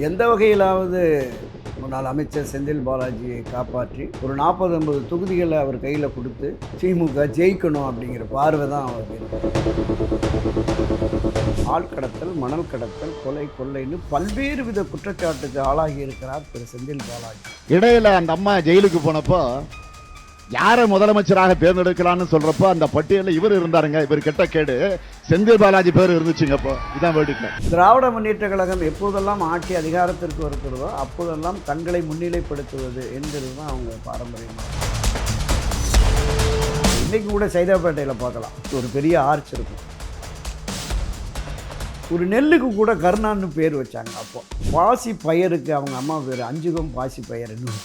எந்த வகையிலாவது முன்னாள் அமைச்சர் செந்தில் பாலாஜியை காப்பாற்றி ஒரு நாற்பது ஐம்பது தொகுதிகளை அவர் கையில் கொடுத்து திமுக ஜெயிக்கணும் அப்படிங்கிற பார்வை தான் அவருக்கு ஆள் கடத்தல் மணல் கடத்தல் கொலை கொள்ளைன்னு பல்வேறு வித குற்றச்சாட்டுக்கு ஆளாகி இருக்கிறார் திரு செந்தில் பாலாஜி. இடையில அந்த அம்மா ஜெயிலுக்கு போனப்போ யாரை முதலமைச்சராக தேர்ந்தெடுக்கலாம்னு சொல்றப்போ அந்த பட்டியலில் இவர் இருந்தாருங்க. இவர் கிட்ட கேடு. செந்தில் பாலாஜி பேர் இருந்துச்சுங்க அப்போ இதான் வேடிக்கை திராவிட முன்னேற்ற கழகம் எப்போதெல்லாம் ஆட்சி அதிகாரத்திற்கு வருகிறதோ அப்போதெல்லாம் தங்களை முன்னிலைப்படுத்துவது என்கிறது தான் அவங்க பாரம்பரியம். இன்னைக்கு கூட சைதாப்பேட்டையில் பார்க்கலாம். ஒரு பெரிய ஆர்ச் இருக்கும் ஒரு நெல்லுக்கு கூட கருணான்னு பேர் வச்சாங்க அப்போ. பாசி பயிருக்கு அவங்க அம்மா பேர். அஞ்சுகம் பாசி பயிர்னு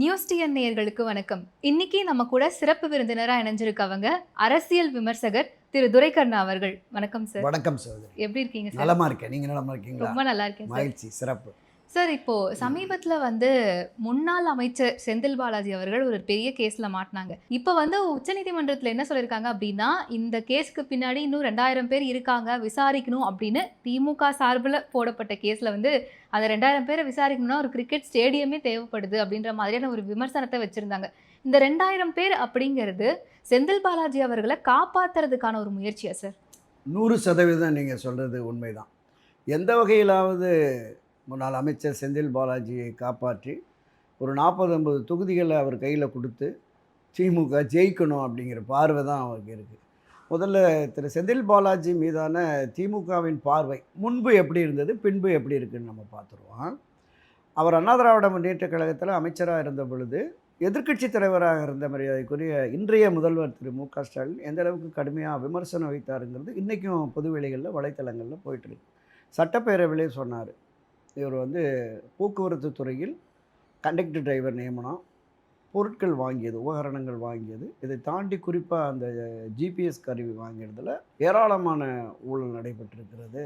நியூஸ் டிஎன் நேயர்களுக்கு வணக்கம். இன்னைக்கு நம்ம கூட சிறப்பு விருந்தினரா இணைஞ்சிருக்கவங்க அரசியல் விமர்சகர் திரு துரைக்கண்ணா அவர்கள். வணக்கம் சார் வணக்கம் சகோதரி. எப்படி இருக்கீங்க சார் நலமா இருக்கேன். நீங்க நலமா இருக்கீங்களா? ரொம்ப நல்லா இருக்கேன் சார் மகிழ்ச்சி சிறப்பு. சார் இப்போ சமீபத்துல வந்து முன்னாள் அமைச்சர் செந்தில் பாலாஜி அவர்கள் ஒரு பெரிய கேஸ்ல மாட்டினாங்க. இப்போ வந்து உச்சநீதிமன்றத்துல என்ன சொல்லியிருக்காங்க அப்படின்னா இந்த கேஸ்க்கு பின்னாடி இன்னும் ரெண்டாயிரம் பேர் இருக்காங்க விசாரிக்கணும் அப்படின்னு திமுக சார்பில் போடப்பட்ட கேஸ்ல வந்து அந்த ரெண்டாயிரம் பேரை விசாரிக்கணும்னா ஒரு கிரிக்கெட் ஸ்டேடியமே தேவைப்படுது அப்படின்ற மாதிரியான ஒரு விமர்சனத்தை வச்சிருந்தாங்க. இந்த ரெண்டாயிரம் பேர் அப்படிங்கிறது செந்தில் பாலாஜி அவர்களை காப்பாத்துறதுக்கான ஒரு முயற்சியா சார் நூறு சதவீதம் நீங்கள் சொல்கிறது உண்மைதான். எந்த வகையிலாவது முன்னாள் அமைச்சர் செந்தில் பாலாஜியை காப்பாற்றி ஒரு நாற்பது ஐம்பது தொகுதிகளை அவர் கையில் கொடுத்து திமுக ஜெயிக்கணும் அப்படிங்கிற பார்வை தான் அவருக்கு இருக்குது முதல்ல திரு செந்தில் பாலாஜி மீதான திமுகவின் பார்வை முன்பு எப்படி இருந்தது பின்பு எப்படி இருக்குன்னு நம்ம பார்த்துருவோம். அவர் அண்ணா திராவிட முன்னேற்ற கழகத்தில் அமைச்சராக இருந்த பொழுது எதிர்க்கட்சி தலைவராக இருந்த மரியாதைக்குரிய இன்றைய முதல்வர் திரு மு க ஸ்டாலின் எந்த அளவுக்கு கடுமையாக விமர்சனம் வைத்தாருங்கிறது இன்றைக்கும் பொதுவெளிகளில் வலைத்தளங்களில் போயிட்டுருக்கு சட்டப்பேரவையிலே சொன்னார் இவர் வந்து போக்குவரத்து துறையில் கண்டக்டர் டிரைவர் நியமனம் பொருட்கள் வாங்கியது உபகரணங்கள் வாங்கியது. இதை தாண்டி குறிப்பாக அந்த ஜிபிஎஸ் கருவி வாங்கிறதுல ஏராளமான ஊழல் நடைபெற்றிருக்கிறது.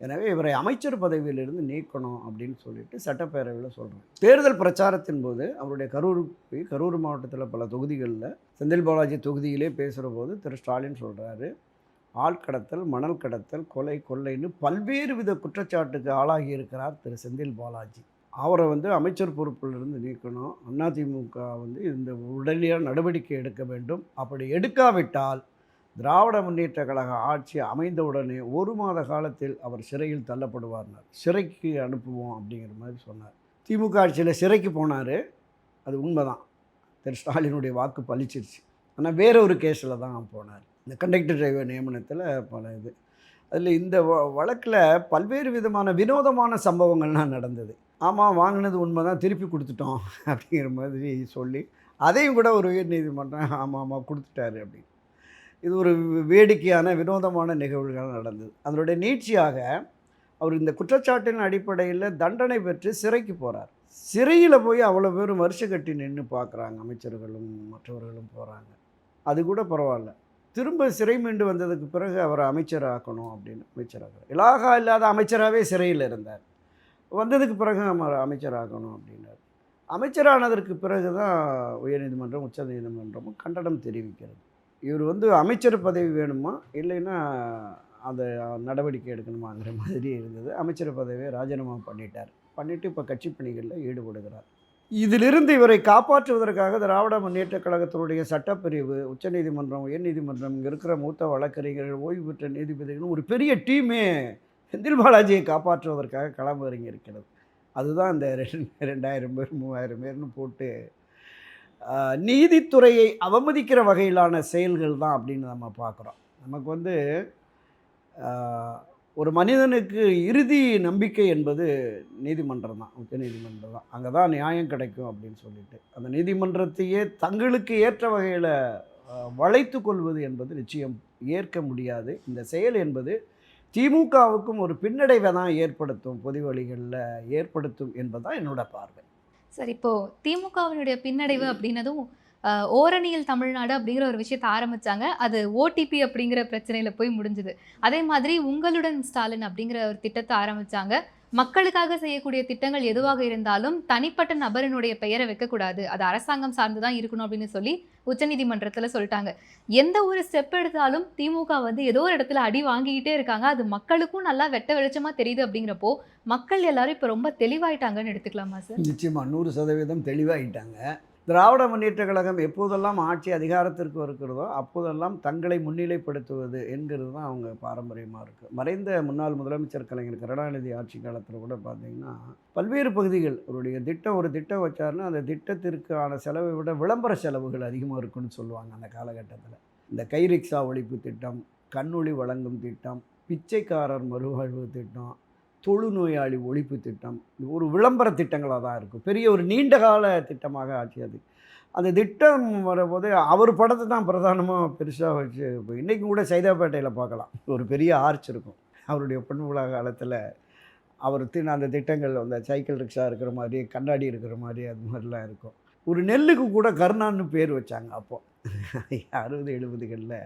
எனவே இவரை அமைச்சர் பதவியிலிருந்து நீக்கணும் அப்படின்னு சொல்லிட்டு சட்டப்பேரவையில் சொல்கிறேன் தேர்தல் பிரச்சாரத்தின் போது அவருடைய கரூர் போய் கரூர் மாவட்டத்தில் பல தொகுதிகளில் செந்தில் பாலாஜி தொகுதியிலே பேசுகிற போது திரு ஸ்டாலின் சொல்கிறாரு ஆள் கடத்தல் மணல் கடத்தல் கொலை கொள்ளைன்னு பல்வேறு வித குற்றச்சாட்டுக்கு ஆளாகி இருக்கிறார் திரு செந்தில் பாலாஜி. அவரை வந்து அமைச்சர் பொறுப்பிலிருந்து நீக்கணும். அதிமுக வந்து இந்த உடனடியாக நடவடிக்கை எடுக்க வேண்டும். அப்படி எடுக்காவிட்டால் திராவிட முன்னேற்ற கழக ஆட்சி அமைந்தவுடனே ஒரு மாத காலத்தில் அவர் சிறையில் தள்ளப்படுவார்னார். சிறைக்கு அனுப்புவோம் அப்படிங்கிற மாதிரி சொன்னார். திமுக ஆட்சியில் சிறைக்கு போனார். அது உண்மைதான். திரு ஸ்டாலினுடைய வாக்கு பளிச்சிருச்சு ஆனால் வேற ஒரு கேஸில் தான் போனார். இந்த கண்டக்டர் டிரைவர் நியமனத்தில் பல இது. அதில் இந்த வ வழக்கில் பல்வேறு விதமான வினோதமான சம்பவங்கள்லாம் நடந்தது. ஆமாம் வாங்கினது உண்மை தான் திருப்பி கொடுத்துட்டோம் அப்படிங்கிற மாதிரி சொல்லி அதையும் கூட ஒரு உயர் நீதிமன்றம் ஆமாம் ஆமாம் கொடுத்துட்டாரு அப்படின்னு. இது ஒரு வேடிக்கையான வினோதமான நிகழ்வுகள் நடந்தது. அதனுடைய நீட்சியாக அவர் இந்த குற்றச்சாட்டின் அடிப்படையில் தண்டனை பெற்று சிறைக்கு போகிறார் சிறையில் போய் அவ்வளோ பேரும் வருஷ கட்டி நின்று பார்க்குறாங்க அமைச்சர்களும் மற்றவர்களும் போகிறாங்க அது கூட பரவாயில்ல. திரும்ப சிறை மீண்டு வந்ததுக்கு பிறகு அவரை அமைச்சராக்கணும் அப்படின்னு அமைச்சராக இலாகா இல்லாத அமைச்சராகவே சிறையில் இருந்தார். வந்ததுக்கு பிறகு அவர் அமைச்சராகணும் அப்படின்னார். அமைச்சரானதற்கு பிறகு தான் உயர்நீதிமன்றம் உச்ச நீதிமன்றமும் கண்டனம் தெரிவிக்கிறது. இவர் வந்து அமைச்சர் பதவி வேணுமா? இல்லைன்னா அந்த நடவடிக்கை எடுக்கணுமாங்கிற மாதிரி இருந்தது. அமைச்சர் பதவியை ராஜினாமா பண்ணிட்டார். பண்ணிவிட்டு இப்போ கட்சி பணிகளில் ஈடுபடுகிறார். இதிலிருந்து இவரை காப்பாற்றுவதற்காக திராவிட முன்னேற்ற கழகத்தினுடைய சட்டப்பிரிவு உச்சநீதிமன்றம் உயர்நீதிமன்றம் இங்கே இருக்கிற மூத்த வழக்கறிஞர்கள் ஓய்வு பெற்ற நீதிபதிகள் ஒரு பெரிய டீமே செந்தில் பாலாஜியை காப்பாற்றுவதற்காக களம் இறங்கி இருக்கிறது அதுதான் இந்த ரெண்டு ரெண்டாயிரம் பேர் மூவாயிரம் பேர்னு போட்டு நீதித்துறையை அவமதிக்கிற வகையிலான செயல்கள் தான் அப்படின்னு நம்ம பார்க்குறோம். நமக்கு வந்து ஒரு மனிதனுக்கு இறுதி நம்பிக்கை என்பது நீதிமன்றம் தான் உச்ச நீதிமன்றம் தான். அங்கே தான் நியாயம் கிடைக்கும் அப்படின்னு சொல்லிட்டு அந்த நீதிமன்றத்தையே தங்களுக்கு ஏற்ற வகையில் வளைத்து கொள்வது என்பது நிச்சயம் ஏற்க முடியாது. இந்த செயல் என்பது திமுகவுக்கும் ஒரு பின்னடைவை தான் ஏற்படுத்தும் பொது வழிகளில் ஏற்படுத்தும் என்பதுதான் என்னோட பார்வை. சார் இப்போ திமுகவினுடைய பின்னடைவு அப்படின்னதும் ஓரணியில் தமிழ்நாடு அப்படிங்கிற ஒரு விஷயத்தை ஆரம்பித்தாங்க அது ஓடிபி அப்படிங்கிற பிரச்சனையில் போய் முடிஞ்சுது. அதே மாதிரி உங்களுடன் ஸ்டாலின் அப்படிங்கிற ஒரு திட்டத்தை ஆரம்பிச்சாங்க. மக்களுக்காக செய்யக்கூடிய திட்டங்கள் எதுவாக இருந்தாலும் தனிப்பட்ட நபரினுடைய பெயரை வைக்கக்கூடாது. அது அரசாங்கம் சார்ந்து தான் இருக்கணும் அப்படின்னு சொல்லி உச்சநீதிமன்றத்தில் சொல்லிட்டாங்க. எந்த ஒரு ஸ்டெப் எடுத்தாலும் திமுக வந்து ஏதோ ஒரு இடத்துல அடி வாங்கிக்கிட்டே இருக்காங்க. அது மக்களுக்கும் நல்லா வெட்ட வெளிச்சமாக தெரியுது அப்படிங்கிறப்போ மக்கள் எல்லாரும் இப்போ ரொம்ப தெளிவாயிட்டாங்கன்னு எடுத்துக்கலாமா சார்? நிச்சயமாக நூறு சதவீதம் தெளிவாகிட்டாங்க திராவிட முன்னேற்ற கழகம் எப்போதெல்லாம் ஆட்சி அதிகாரத்திற்கு இருக்கிறதோ அப்போதெல்லாம் தங்களை முன்னிலைப்படுத்துவது என்கிறது தான் அவங்க பாரம்பரியமாக இருக்குது மறைந்த முன்னாள் முதலமைச்சர் கலைஞர் கருணாநிதி ஆட்சி காலத்தில் கூட பார்த்திங்கன்னா பல்வேறு பகுதிகள் அவருடைய திட்டம் ஒரு திட்டம் வச்சாருன்னா அந்த திட்டத்திற்கான செலவை விட விளம்பர செலவுகள் அதிகமாக இருக்குன்னு சொல்லுவாங்க அந்த காலகட்டத்தில். இந்த கை ரிக்ஷா ஒழிப்பு திட்டம் கண்ணொளி வழங்கும் திட்டம் பிச்சைக்காரர் மறுவாழ்வு திட்டம் தொழுநோயாளி ஒழிப்பு திட்டம். ஒரு விளம்பர திட்டங்களாக தான் இருக்கும். பெரிய ஒரு நீண்ட கால திட்டமாக ஆச்சு அது அந்த திட்டம் வரும்போது அவர் படத்தை தான் பிரதானமாக பெருசாக வச்சு இப்போ இன்றைக்கும் கூட சைதாப்பேட்டையில் பார்க்கலாம். ஒரு பெரிய ஆர்ச் இருக்கும். அவருடைய பொன் விழா காலத்தில் அவர் தின் அந்த திட்டங்கள் அந்த சைக்கிள் ரிக்ஷா இருக்கிற மாதிரி கண்ணாடி இருக்கிற மாதிரி அது மாதிரிலாம் இருக்கும். ஒரு நெல்லுக்கு கூட கருணான்னு பேர் வச்சாங்க அப்போது அறுபது எழுபதுகளில்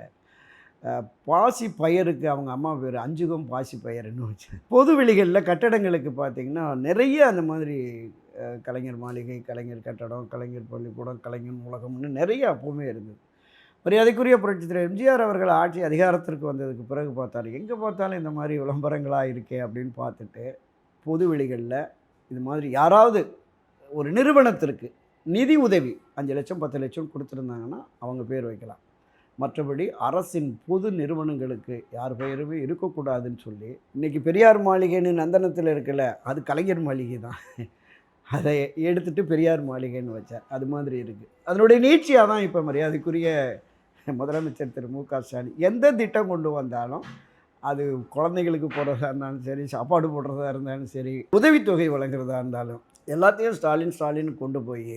பாசி பயருக்கு அவங்க அம்மா பேர் அஞ்சுகம் பாசி பயருன்னு வச்சு. பொது வெளிகளில் கட்டடங்களுக்கு பார்த்திங்கன்னா நிறைய அந்த மாதிரி கலைஞர் மாளிகை கலைஞர் கட்டடம் கலைஞர் பள்ளிக்கூடம் கலைஞர் உலகம்னு நிறைய அப்போவுமே இருந்தது. மரியாதைக்குரிய புரட்சித் எம்ஜிஆர் அவர்கள் ஆட்சி அதிகாரத்திற்கு வந்ததுக்கு பிறகு பார்த்தாரு எங்கே பார்த்தாலும் இந்த மாதிரி விளம்பரங்களாக இருக்கே? அப்படின்னு பார்த்துட்டு பொது வெளிகளில் இது மாதிரி யாராவது ஒரு நிறுவனத்திற்கு நிதி உதவி அஞ்சு லட்சம் பத்து லட்சம் கொடுத்துருந்தாங்கன்னா அவங்க பேர் வைக்கலாம். மற்றபடி அரசின் பொது நிறுவனங்களுக்கு யார் பெயருமே இருக்கக்கூடாதுன்னு சொல்லி இன்றைக்கி பெரியார் மாளிகைன்னு நந்தனத்தில் இருக்கல அது கலைஞர் மாளிகை தான். அதை எடுத்துட்டு பெரியார் மாளிகைன்னு வச்சார். அது மாதிரி இருக்குது அதனுடைய நீட்சியாக தான் இப்போ மரியாதைக்குரிய முதலமைச்சர் திரு. மு. க. ஸ்டாலின் எந்த திட்டம் கொண்டு வந்தாலும் அது குழந்தைகளுக்கு போடுறதா இருந்தாலும் சரி சாப்பாடு போடுறதா இருந்தாலும் சரி உதவித்தொகை வழங்குறதா இருந்தாலும் எல்லாத்தையும் ஸ்டாலின் ஸ்டாலின் கொண்டு போய்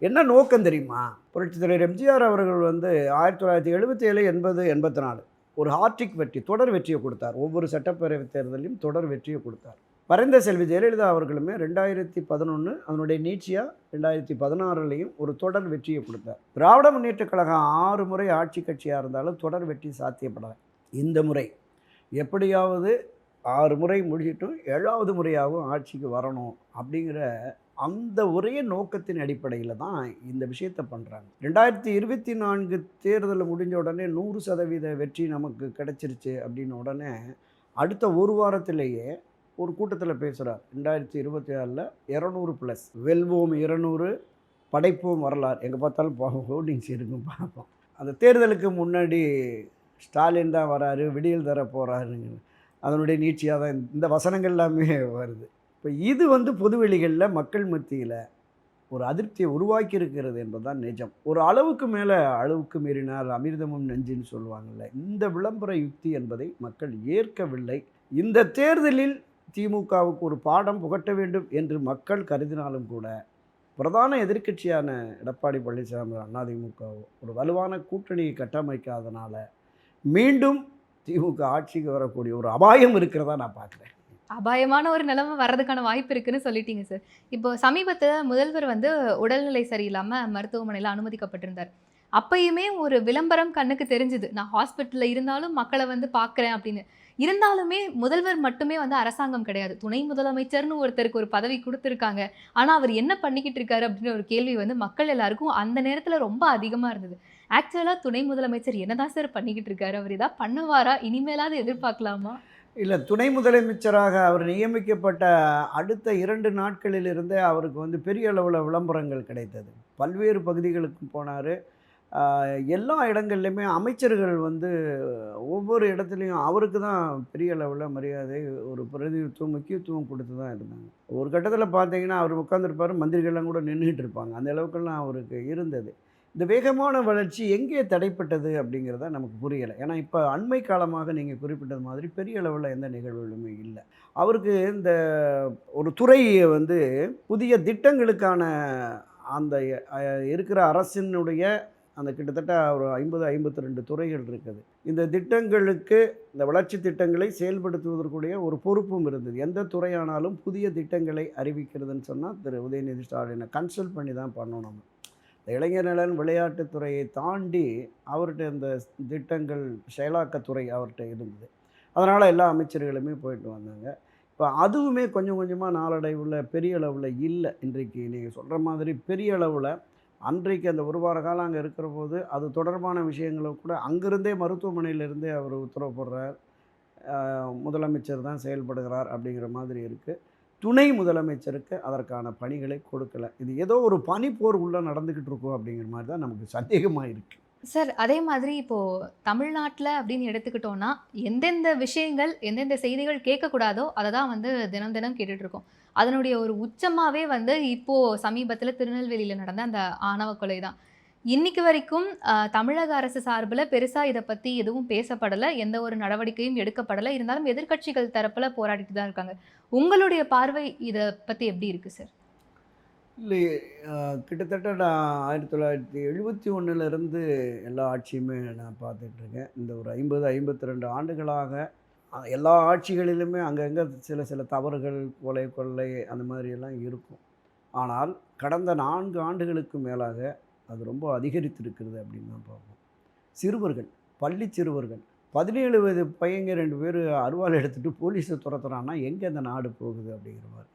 என்ன நோக்கம் தெரியுமா? புரட்சித் தலைவர் எம்ஜிஆர் அவர்கள் வந்து ஆயிரத்தி தொள்ளாயிரத்தி எழுபத்தி ஏழு எண்பது எண்பத்தி நாலு ஒரு ஹார்ட்ரிக் வெற்றி தொடர் வெற்றியை கொடுத்தார். ஒவ்வொரு சட்டப்பேரவை தேர்தலையும் தொடர் வெற்றியை கொடுத்தார். பரந்த செல்வி ஜெயலலிதா அவர்களுமே ரெண்டாயிரத்தி பதினொன்று அதனுடைய நீட்சியாக ரெண்டாயிரத்தி பதினாறுலேயும் ஒரு தொடர் வெற்றியை கொடுத்தார். திராவிட முன்னேற்றக் கழகம் ஆறு முறை ஆட்சி கட்சியாக இருந்தாலும் தொடர் வெற்றி சாத்தியப்படலை. இந்த முறை எப்படியாவது ஆறு முறை முடிச்சிட்டும் ஏழாவது முறையாகவும் ஆட்சிக்கு வரணும் அப்படிங்கிற அந்த ஒரே நோக்கத்தின் அடிப்படையில் தான் இந்த விஷயத்தை பண்ணுறாங்க ரெண்டாயிரத்தி இருபத்தி நான்கு தேர்தல் முடிஞ்ச உடனே நூறு சதவீத வெற்றி நமக்கு கிடைச்சிருச்சு அப்படின்ன உடனே அடுத்த ஒரு வாரத்திலேயே ஒரு கூட்டத்தில் பேசுகிறார் ரெண்டாயிரத்தி இருபத்தி ஆறில் இரநூறு ப்ளஸ் வெல்வோம் இருநூறு படைப்போம் வரலாறு. எங்கே பார்த்தாலும் பா ஹோர்டிங்ஸ் இருக்கும் பார்ப்போம் அந்த தேர்தலுக்கு முன்னாடி ஸ்டாலின் தான் வராரு விடியல் தர போகிறாருங்க அதனுடைய நீட்சியாக தான் இந்த வசனங்கள் எல்லாமே வருது. இப்போ இது வந்து பொதுவெளிகளில் மக்கள் மத்தியில் ஒரு அதிருப்தியை உருவாக்கி இருக்கிறது என்பதுதான் நிஜம். ஒரு அளவுக்கு மேலே அளவுக்கு மீறினால் அமிர்தமும் நெஞ்சுன்னு சொல்லுவாங்கள்ல இந்த விளம்பர யுக்தி என்பதை மக்கள் ஏற்கவில்லை. இந்த தேர்தலில் திமுகவுக்கு ஒரு பாடம் புகட்ட வேண்டும் என்று மக்கள் கருதினாலும் கூட பிரதான எதிர்க்கட்சியான எடப்பாடி பழனிசாமி அதிமுக ஒரு வலுவான கூட்டணியை கட்டமைக்காதனால மீண்டும் திமுக ஆட்சிக்கு வரக்கூடிய ஒரு அபாயம் இருக்கிறதா நான் பார்க்குறேன். அபாயமான ஒரு நிலைமை வர்றதுக்கான வாய்ப்பு இருக்குன்னு சொல்லிட்டீங்க சார் இப்போ சமீபத்தில் முதல்வர் வந்து உடல்நிலை சரியில்லாமல் மருத்துவமனையில் அனுமதிக்கப்பட்டிருந்தார். அப்பயுமே ஒரு விளம்பரம் கண்ணுக்கு தெரிஞ்சுது. நான் ஹாஸ்பிட்டலில் இருந்தாலும் மக்களை வந்து பார்க்குறேன் அப்படின்னு. இருந்தாலுமே முதல்வர் மட்டுமே வந்து அரசாங்கம் கிடையாது. துணை முதலமைச்சர்னு ஒருத்தருக்கு ஒரு பதவி கொடுத்துருக்காங்க. ஆனால் அவர் என்ன பண்ணிக்கிட்டு இருக்காரு அப்படின்னு ஒரு கேள்வி வந்து மக்கள் எல்லாருக்கும் அந்த நேரத்தில் ரொம்ப அதிகமாக இருந்தது. ஆக்சுவலாக துணை முதலமைச்சர் என்னதான் சார் பண்ணிக்கிட்டு இருக்காரு? அவர் இதாக பண்ணுவாரா? இனிமேலாவது எதிர்பார்க்கலாமா? இல்லை துணை முதலமைச்சராக அவர் நியமிக்கப்பட்ட அடுத்த இரண்டு நாட்களிலிருந்தே அவருக்கு வந்து பெரிய அளவில் விளம்பரங்கள் கிடைத்தது. பல்வேறு பகுதிகளுக்கு போனார். எல்லா இடங்கள்லையுமே அமைச்சர்கள் வந்து ஒவ்வொரு இடத்துலையும் அவருக்கு தான் பெரிய அளவில் மரியாதை ஒரு பிரதிநிதித்துவம் முக்கியத்துவம் கொடுத்து தான் இருந்தாங்க. ஒரு கட்டத்தில் பார்த்தீங்கன்னா அவர் உட்காந்துருப்பார் மந்திரிகள்லாம் கூட நின்றுட்டு இருப்பாங்க. அந்த அளவுக்கெல்லாம் அவருக்கு இருந்தது. இந்த வேகமான வளர்ச்சி எங்கே தடைப்பட்டது அப்படிங்கிறத நமக்கு புரியலை. ஏன்னா இப்போ அண்மை காலமாக நீங்கள் குறிப்பிட்டது மாதிரி பெரிய அளவில் எந்த நிகழ்வுகளுமே இல்லை. அவருக்கு இந்த ஒரு துறையை வந்து புதிய திட்டங்களுக்கான அந்த இருக்கிற அரசினுடைய அந்த கிட்டத்தட்ட ஒரு ஐம்பது ஐம்பத்தி ரெண்டு துறைகள் இருக்குது. இந்த திட்டங்களுக்கு இந்த வளர்ச்சி திட்டங்களை செயல்படுத்துவதற்குடைய ஒரு பொறுப்பும் இருந்தது. எந்த துறையானாலும் புதிய திட்டங்களை அறிவிக்கிறதுன்னு சொன்னால் திரு உதயநிதி ஸ்டாலினை கன்சல்ட் பண்ணி தான் பண்ணணும் நம்ம. இளைஞர் நலன் விளையாட்டுத்துறையை தாண்டி அவர்கிட்ட இந்த திட்டங்கள் செயலாக்கத்துறை அவர்கிட்ட இருந்தது. அதனால் எல்லா அமைச்சர்களுமே போயிட்டு வந்தாங்க. இப்போ அதுவுமே கொஞ்சம் கொஞ்சமாக நாளடைவில் பெரிய அளவில் இல்லை இன்றைக்கு நீங்கள் சொல்கிற மாதிரி பெரிய அளவில். அன்றைக்கு அந்த ஒரு வார காலம் அங்கே இருக்கிற போது அது தொடர்பான விஷயங்களை கூட அங்கிருந்தே மருத்துவமனையிலிருந்தே அவர் உத்தரவு போடுறார். முதலமைச்சர் தான் செயல்படுகிறார் அப்படிங்கிற மாதிரி இருக்குது துணை முதலமைச்சருக்கு அதற்கான பணிகளை கொடுக்கல. இது ஏதோ ஒரு பனிப்போர் உள்ளே நடந்துக்கிட்டு இருக்கோம் அப்படிங்கிற மாதிரி தான் நமக்கு சந்தேகமாக இருக்குது சார் அதே மாதிரி இப்போது தமிழ்நாட்டில் அப்படின்னு எடுத்துக்கிட்டோன்னா எந்தெந்த விஷயங்கள் எந்தெந்த செய்திகள் கேட்கக்கூடாதோ அதை தான் வந்து தினம் தினம் கேட்டுட்ருக்கோம். அதனுடைய ஒரு உச்சமாகவே வந்து இப்போது சமீபத்தில் திருநெல்வேலியில் நடந்த அந்த ஆணவ கொலை தான். இன்னைக்கு வரைக்கும் தமிழக அரசு சார்பில் பெருசாக இதை பற்றி எதுவும் பேசப்படலை. எந்த ஒரு நடவடிக்கையும் எடுக்கப்படலை. இருந்தாலும் எதிர்க்கட்சிகள் தரப்பில் போராடிட்டு தான் இருக்காங்க. உங்களுடைய பார்வை இதை பற்றி எப்படி இருக்குது சார்? இல்லை கிட்டத்தட்ட நான் ஆயிரத்தி தொள்ளாயிரத்தி எழுபத்தி ஒன்றுலேருந்து எல்லா ஆட்சியுமே நான் பார்த்துட்ருக்கேன். இந்த ஒரு ஐம்பது ஐம்பத்தி ரெண்டு ஆண்டுகளாக எல்லா ஆட்சிகளிலுமே அங்கங்கே சில சில தவறுகள் கொலை கொள்ளை அந்த மாதிரி எல்லாம் இருக்கும். ஆனால் கடந்த நான்கு ஆண்டுகளுக்கு மேலாக அது ரொம்ப அதிகரித்திருக்கிறது அப்படின்னு தான் பார்ப்போம். சிறுவர்கள் பள்ளி சிறுவர்கள் பதினேழு வயது பையங்க ரெண்டு பேர் அருவாள் எடுத்துகிட்டு போலீஸை துரத்துறான்னா எங்கே இந்த நாடு போகுது அப்படிங்கிற மாதிரி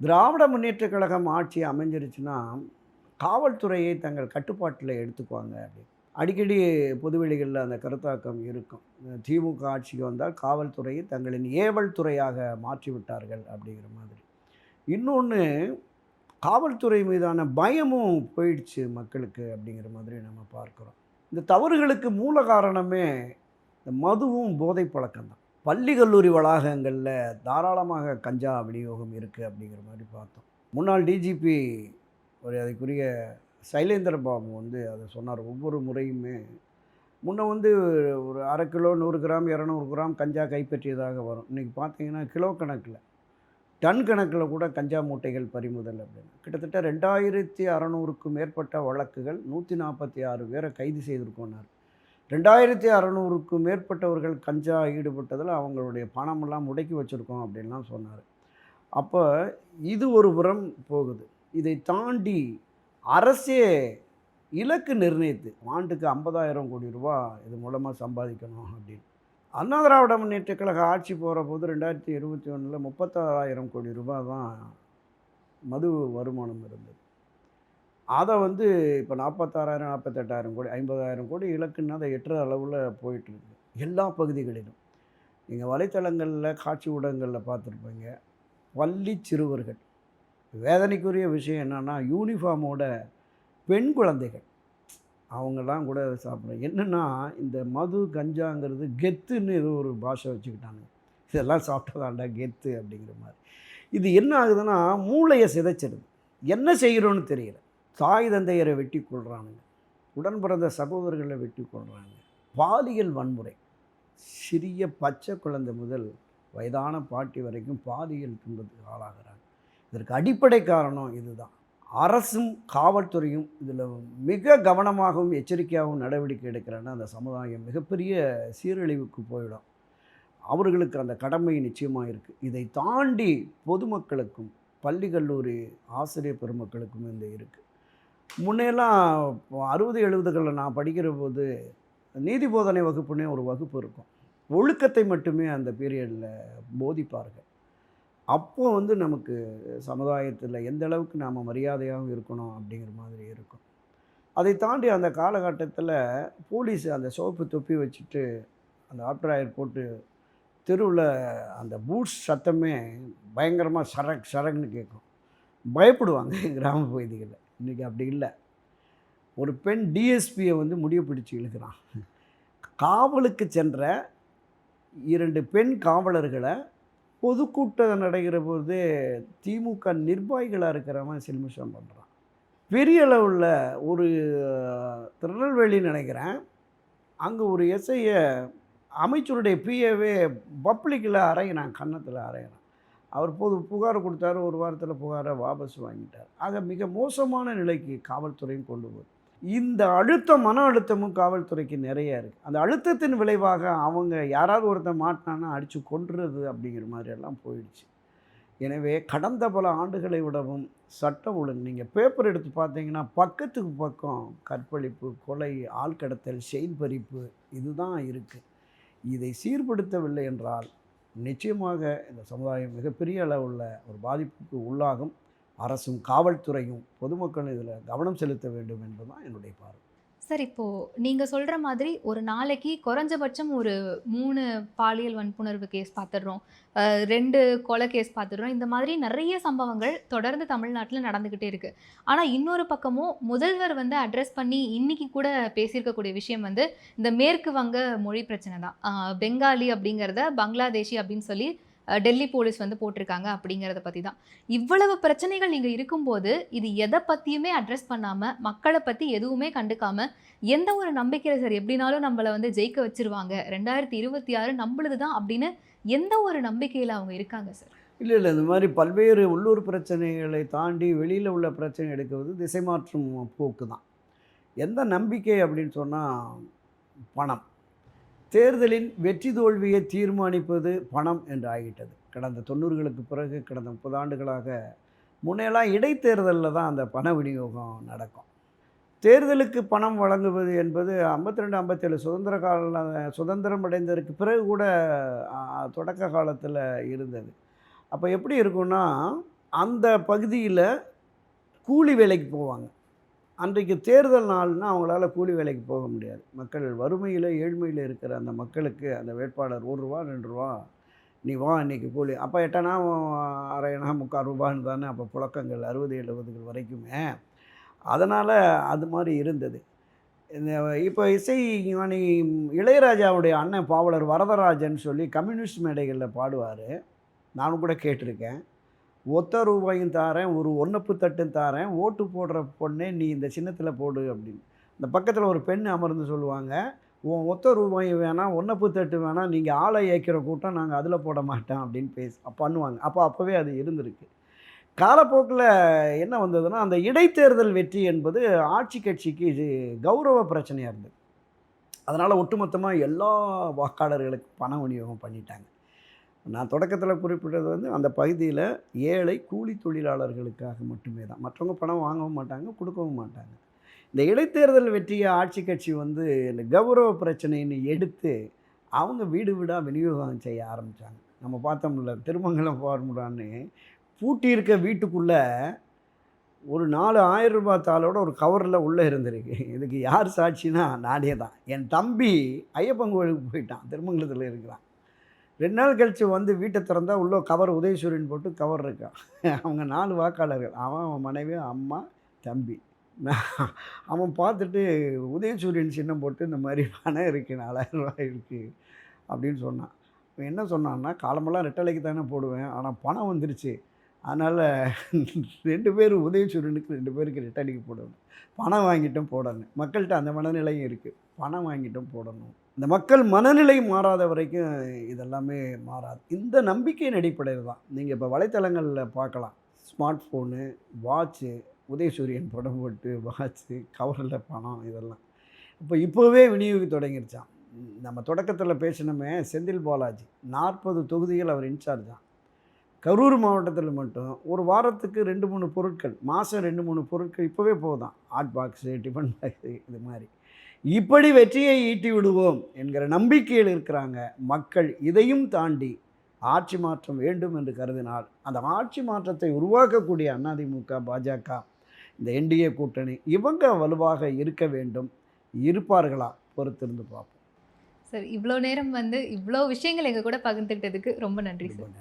திராவிட முன்னேற்ற கழகம் ஆட்சி அமைஞ்சிருச்சுன்னா காவல்துறையை தங்கள் கட்டுப்பாட்டில் எடுத்துக்குவாங்க அப்படி. அடிக்கடி பொதுவெளிகளில் அந்த கருத்தாக்கம் இருக்கும். திமுக ஆட்சிக்கு வந்தால் காவல்துறையை தங்களின் ஏவல் துறையாக மாற்றி விட்டார்கள் அப்படிங்கிற மாதிரி. இன்னொன்று காவல்துறை மீதான பயமும் போயிடுச்சு மக்களுக்கு அப்படிங்கிற மாதிரி நம்ம பார்க்குறோம். இந்த தவறுகளுக்கு மூல காரணமே இந்த மதுவும் போதை பழக்கம்தான் பள்ளி கல்லூரி வளாகங்களில் தாராளமாக கஞ்சா விநியோகம் இருக்குது அப்படிங்கிற மாதிரி பார்த்தோம். முன்னாள் டிஜிபி ஒரு அதுக்குரிய சைலேந்திர பாபு வந்து அதை சொன்னார் ஒவ்வொரு முறையுமே. முன்ன வந்து ஒரு அரை கிலோ நூறு கிராம் இரநூறு கிராம் கஞ்சா கைப்பற்றியதாக வரும். இன்றைக்கி பார்த்தீங்கன்னா கிலோ கணக்கில். டன் கணக்கில் கூட கஞ்சா மூட்டைகள் பறிமுதல் அப்படின்னு. கிட்டத்தட்ட ரெண்டாயிரத்தி அறநூறுக்கும் மேற்பட்ட வழக்குகள் நூற்றி நாற்பத்தி ஆறு பேரை கைது செய்திருக்கோன்னார். ரெண்டாயிரத்தி அறநூறுக்கும் மேற்பட்டவர்கள் கஞ்சா ஈடுபட்டதில் அவங்களுடைய பணமெல்லாம் முடக்கி வச்சுருக்கோம் அப்படின்லாம் சொன்னார். அப்போ இது ஒரு புறம் போகுது. இதை தாண்டி அரசே இலக்கு நிர்ணயித்து ஆண்டுக்கு ஐம்பதாயிரம் கோடி ரூபா இது மூலமாக சம்பாதிக்கணும் அப்படின்னு. அண்ணா திராவிட முன்னேற்ற கழக ஆட்சி போகிற போது ரெண்டாயிரத்தி இருபத்தி ஒன்றில் முப்பத்தாறாயிரம் கோடி ரூபாய் தான் மது வருமானம் இருந்தது. அதை வந்து இப்போ நாற்பத்தாறாயிரம் நாற்பத்தெட்டாயிரம் கோடி ஐம்பதாயிரம் கோடி இலக்குன்னு அதை எட்டுற அளவில் போயிட்டுருக்கு எல்லா பகுதிகளிலும். நீங்கள் வலைத்தளங்களில் காட்சி ஊடகங்களில் பார்த்துருப்பீங்க. பள்ளி சிறுவர்கள். வேதனைக்குரிய விஷயம் என்னென்னா யூனிஃபார்மோட பெண் குழந்தைகள். அவங்கெல்லாம் கூட அதை சாப்பிட்றாங்க என்னென்னா இந்த மது கஞ்சாங்கிறது கெத்துன்னு ஏதோ ஒரு பாஷை வச்சுக்கிட்டாங்க இதெல்லாம் சாப்பிட்டதாண்டா கெத்து அப்படிங்கிற மாதிரி. இது என்ன ஆகுதுன்னா மூளையை சிதைச்சிடுது என்ன செய்கிறோன்னு தெரியல. தாய் தந்தையரை வெட்டி கொள்கிறானுங்க உடன் பிறந்த சகோதரர்களை வெட்டி கொள்கிறாங்க பாலியல் வன்முறை. சிறிய பச்சை குழந்தை முதல் வயதான பாட்டி வரைக்கும் பாலியல் துன்பத்துக்கு ஆளாகிறாங்க. இதற்கு அடிப்படை காரணம் இதுதான். அரசும் காவல்துறையும் இதில் மிக கவனமாகவும் எச்சரிக்கையாகவும் நடவடிக்கை எடுக்கிறேன்னா அந்த சமுதாயம் மிகப்பெரிய சீரழிவுக்கு போயிடும். அவர்களுக்கு அந்த கடமை நிச்சயமாக இருக்குது இதை தாண்டி பொதுமக்களுக்கும் பள்ளி கல்லூரி ஆசிரியர் பெருமக்களுக்கும் இந்த இருக்குது முன்னையெல்லாம் அறுபது எழுபதுகளில் நான் படிக்கிற போது நீதி போதனை வகுப்புன்னே ஒரு வகுப்பு இருக்கும். ஒழுக்கத்தை மட்டுமே அந்த பீரியடில் போதிப்பார்கள். அப்போது வந்து நமக்கு சமுதாயத்தில் எந்த அளவுக்கு நாம் மரியாதையாகவும் இருக்கணும் அப்படிங்கிற மாதிரி இருக்கும். அதை தாண்டி அந்த காலகட்டத்தில் போலீஸ் அந்த சோப்பு தொப்பி வச்சுட்டு அந்த ஆப்டராயர் போட்டு தெருவில் அந்த பூட்ஸ் சத்தமே பயங்கரமாக சரக் சரக்னு கேட்கும் பயப்படுவாங்க கிராம பகுதிகளில். இன்றைக்கி அப்படி இல்லை. ஒரு பெண் டிஎஸ்பியை வந்து முடிவு பிடிச்சி இழுக்கிறான். காவலுக்கு சென்ற இரண்டு பெண் காவலர்களை பொதுக்கூட்டம் நடக்கிற போது திமுக நிர்வாகிகளாக இருக்கிறவன் சில்மிஷம் பண்ணுறான் பெரிய அளவில் ஒரு திருநெல்வேலி நினைக்கிறேன். அங்கே ஒரு எஸ்ஐயை அமைச்சருடைய பிஏவே பப்ளிக்கில் அரையினான் கன்னத்தில் அரையினான் அவர் போது புகார் கொடுத்தாரு ஒரு வாரத்தில் புகாரை வாபஸ் வாங்கிட்டார். ஆக மிக மோசமான நிலைக்கு காவல்துறையும் கொண்டு போகுது. இந்த அழுத்தம் மன அழுத்தமும் காவல்துறைக்கு நிறைய இருக்குது அந்த அழுத்தத்தின் விளைவாக அவங்க யாராவது ஒருத்தன் மாட்டினான்னா அடித்து கொன்றுறது அப்படிங்கிற மாதிரியெல்லாம் போயிடுச்சு. எனவே கடந்த பல ஆண்டுகளை விடவும் சட்டம் ஒழுங்கு நீங்கள் பேப்பர் எடுத்து பார்த்தீங்கன்னா பக்கத்துக்கு பக்கம் கற்பழிப்பு கொலை ஆள்கடத்தல் செயின் பறிப்பு இதுதான் இருக்குது இதை சீர்படுத்தவில்லை என்றால் நிச்சயமாக இந்த சமுதாயம் மிகப்பெரிய அளவுள்ள ஒரு பாதிப்புக்கு உள்ளாகும். அரசும் காவல்துறையும் பொதுமக்களும் இதில் கவனம் செலுத்த வேண்டும் என்பதுதான் என்னுடைய பார்வை. சார் இப்போது நீங்கள் சொல்கிற மாதிரி ஒரு நாளைக்கு குறைஞ்சபட்சம் ஒரு மூணு பாலியல் வன்புணர்வு கேஸ் பார்த்துடுறோம் ரெண்டு கொலை கேஸ் பார்த்துடுறோம் இந்த மாதிரி நிறைய சம்பவங்கள் தொடர்ந்து தமிழ்நாட்டில் நடந்துக்கிட்டே இருக்குது ஆனால் இன்னொரு பக்கமும் முதல்வர் வந்து அட்ரஸ் பண்ணி இன்னைக்கு கூட பேசியிருக்கக்கூடிய விஷயம் வந்து இந்த மேற்கு வங்க மொழி பிரச்சனை தான். பெங்காலி அப்படிங்கிறத பங்களாதேஷி அப்படின்னு சொல்லி டெல்லி போலீஸ் வந்து போட்டிருக்காங்க அப்படிங்கிறத பற்றி தான். இவ்வளவு பிரச்சனைகள் இங்கே இருக்கும்போது இது எதை பற்றியுமே அட்ரஸ் பண்ணாமல் மக்களை பற்றி எதுவுமே கண்டுக்காமல் எந்த ஒரு நம்பிக்கையில் சார் எப்படினாலும் நம்மளை வந்து ஜெயிக்க வச்சிருவாங்க? ரெண்டாயிரத்தி இருபத்தி ஆறு நம்மளுது தான் அப்படின்னு எந்த ஒரு நம்பிக்கையில் அவங்க இருக்காங்க சார்? இல்லை இல்லை. இந்த மாதிரி பல்வேறு உள்ளூர் பிரச்சனைகளை தாண்டி வெளியில் உள்ள பிரச்சனை எடுக்கிறது திசை மாற்றும் போக்கு தான் எந்த நம்பிக்கை அப்படின்னு சொன்னால் பணம். தேர்தலின் வெற்றி தோல்வியை தீர்மானிப்பது பணம் என்று ஆகிட்டது கடந்த தொண்ணூறுகளுக்கு பிறகு கடந்த முப்பது ஆண்டுகளாக முன்னையெல்லாம் இடைத்தேர்தலில் தான் அந்த பண விநியோகம் நடக்கும். தேர்தலுக்கு பணம் வழங்குவது என்பது ஐம்பத்தி ரெண்டு ஐம்பத்தேழு சுதந்திர கால சுதந்திரம் அடைந்ததற்கு பிறகு கூட தொடக்க காலத்தில் இருந்தது. அப்போ எப்படி இருக்கும்னா அந்த பகுதியில் கூலி வேலைக்கு போவாங்க. அன்றைக்கு தேர்தல் நாள்னா அவங்களால கூலி வேலைக்கு போக முடியாது. மக்கள் வறுமையில் ஏழ்மையில் இருக்கிற அந்த மக்களுக்கு அந்த வேட்பாளர் ஒரு ரூபா ரெண்டு ரூபா நீ வா இன்னைக்கு கூலி அப்போ எட்டனா அரையனா முக்கால் ரூபான்னு தானே அப்போ புழக்கங்கள் அறுபது எழுபதுகள் வரைக்குமே. அதனால் அது மாதிரி இருந்தது. இந்த இப்போ இசை ஞானி இளையராஜாவுடைய அண்ணன் பாவலர் வரதராஜன் சொல்லி கம்யூனிஸ்ட் மேடைகளில் பாடுவார். நானும் கூட கேட்டிருக்கேன். ஒத்த ரூபாயும் தாரேன் ஒரு ஒன்னப்பு தட்டும் தாரேன் ஓட்டு போடுற பொண்ணே நீ இந்த சின்னத்தில் போடு அப்படின்னு. இந்த பக்கத்தில் ஒரு பெண் அமர்ந்து சொல்லுவாங்க உன் ஒத்த ரூபாயும் வேணாம் ஒன்னப்பு தட்டு வேணாம் நீங்கள் ஆளை ஏற்கிற கூட்டம் நாங்கள் அதில் போட மாட்டோம் அப்படின்னு பேச பண்ணுவாங்க. அப்போ அப்போவே அது இருந்திருக்கு. காலப்போக்கில் என்ன வந்ததுன்னா அந்த இடைத்தேர்தல் வெற்றி என்பது ஆட்சி கட்சிக்கு இது கௌரவ பிரச்சனையாக இருந்தது. அதனால் ஒட்டுமொத்தமாக எல்லா வாக்காளர்களுக்கும் பண விநியோகம் பண்ணிட்டாங்க. நான் தொடக்கத்தில் குறிப்பிட்டது வந்து அந்த பகுதியில் ஏழை கூலி தொழிலாளர்களுக்காக மட்டுமே தான். மற்றவங்க பணம் வாங்கவும் மாட்டாங்க கொடுக்கவும் மாட்டாங்க. இந்த இடைத்தேர்தல் வெற்றியை ஆட்சி கட்சி வந்து இந்த கௌரவ பிரச்சனைன்னு எடுத்து அவங்க வீடு வீடாக விநியோகம் செய்ய ஆரம்பித்தாங்க நம்ம பார்த்தோம்ல திருமங்கலம் ஃபார்முலான்னு பூட்டி இருக்க வீட்டுக்குள்ளே ஒரு நாலு ஆயிரம் ரூபாய் தாளோட ஒரு கவரில் உள்ளே இருந்திருக்கு. இதுக்கு யார் சாட்சினா நானே தான். என் தம்பி ஐயப்பன் கோயிலுக்கு போயிட்டான் திருமங்கலத்தில் இருக்கிறான். ரெண்டு நாள் கழித்து வந்து வீட்டை திறந்தா உள்ளே கவர் உதயசூரியன் போட்டு கவர் இருக்கான் அவங்க நாலு வாக்காளர்கள். அவன் அவன் மனைவி அம்மா தம்பி. நான் அவன் பார்த்துட்டு உதயசூரியன் சின்னம் போட்டு இந்த மாதிரி பணம் இருக்குது நாலாயிரம் ரூபாய் இருக்குது அப்படின்னு சொன்னான். அவன் என்ன சொன்னான்னா காலமெல்லாம் ரெட்டலைக்கு தானே போடுவேன் ஆனால் பணம் வந்துருச்சு. அதனால் ரெண்டு பேர் உதயசூரியனுக்கு ரெண்டு பேருக்கு ரெட்டடிக்கு போடணும். பணம் வாங்கிட்டும் போடணும். மக்கள்கிட்ட அந்த மனநிலையும் இருக்குது பணம் வாங்கிட்டும் போடணும். இந்த மக்கள் மனநிலை மாறாத வரைக்கும் இதெல்லாமே மாறாது. இந்த நம்பிக்கையின் அடிப்படையில் தான் நீங்கள் இப்போ வலைத்தளங்களில் பார்க்கலாம். ஸ்மார்ட் ஃபோனு வாட்ச்சு உதயசூரியன் படம் போட்டு வாட்ச்சு கவரில் பணம் இதெல்லாம். இப்போ இப்போவே விநியோகி தொடங்கிருச்சான் நம்ம தொடக்கத்தில் பேசினோமே செந்தில் பாலாஜி. நாற்பது தொகுதிகள் அவர் இன்சார்ஜான் கரூர் மாவட்டத்தில் மட்டும் ஒரு வாரத்துக்கு ரெண்டு மூணு பொருட்கள் மாதம் ரெண்டு மூணு பொருட்கள் இப்போவே போதும் ஹாட் பாக்ஸு டிஃபன் பாக்ஸு இது மாதிரி. இப்படி வெற்றியை ஈட்டி விடுவோம் என்கிற நம்பிக்கையில் இருக்கிறாங்க மக்கள் இதையும் தாண்டி ஆட்சி மாற்றம் வேண்டும் என்று கருதினால் அந்த ஆட்சி மாற்றத்தை உருவாக்கக்கூடிய அதிமுக பாஜக இந்த என்டிஏ கூட்டணி இவங்க வலுவாக இருக்க வேண்டும். இருப்பார்களா? பொறுத்திருந்து பார்ப்போம். சார் இவ்வளோ நேரம் வந்து இவ்வளோ விஷயங்கள் எங்கள் கூட பகிர்ந்துக்கிட்டதுக்கு ரொம்ப நன்றி சார்.